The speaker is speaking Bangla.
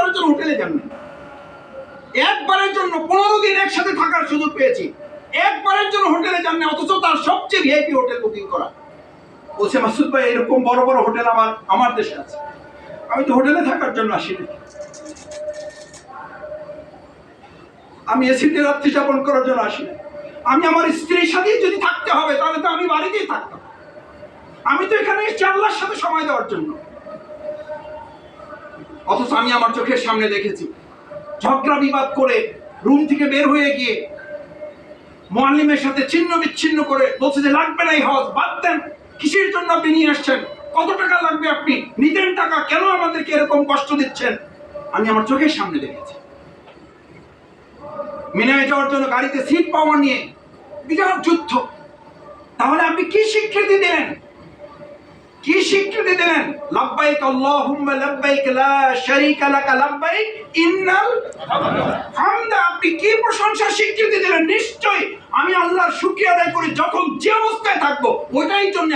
একবারের জন্য হোটেলে যান না একবারের জন্য পনেরো দিন একসাথে থাকার সুযোগ পেয়েছি। একবারের জন্য হোটেলে যান না অথচ তার সবচেয়ে ভিআইপি হোটেল বুকিং করা। বলছে, মাসুদ ভাই, এরকম বড় বড় হোটেল আমার আমার দেশে আছে। আমি তো হোটেলে থাকার জন্য আসিনি আমি এসিতে রাত্রি যাপন করার জন্য আসি না। আমি আমার স্ত্রীর সাথেই যদি থাকতে হবে, তাহলে তো আমি বাড়িতেই থাকতাম। আমি তো এখানে আল্লাহর সাথে সময় দেওয়ার জন্য। অথচ আমি আমার চোখের সামনে দেখেছি। ঝগড়া বিবাদ করে রুম থেকে বের হয়ে গিয়ে মোয়াল্লিমের সাথে ছিন্ন বিচ্ছিন্ন করে বলছে যে, লাগবে না এই হজ, বাদ দেন। কিসের জন্য আপনি নিয়ে আসছেন? কত টাকা লাগবে আপনি? নিতেন টাকা কেন আমাদেরকে এরকম কষ্ট দিচ্ছেন? আমি আমার চোখের সামনে দেখেছি। মিনায় যাওয়ার জন্য গাড়িতে সিট পাওয়া নিয়ে বিরাট যুদ্ধ। তাহলে আপনি কি স্বীকৃতি দিলেন? দিলেন, লাব্বাইক আল্লাহুম্মা, লাব্বাইক লা শারীকা লাকা, লাব্বাইক ইন্নাল হামদা। আপনি কি প্রশংসা, স্বীকৃতি দিলেন? নিশ্চয়ই আমি আল্লাহর শুকরিয়া আদায় করি যখন যে অবস্থায় থাকব, ওইটাই জন্য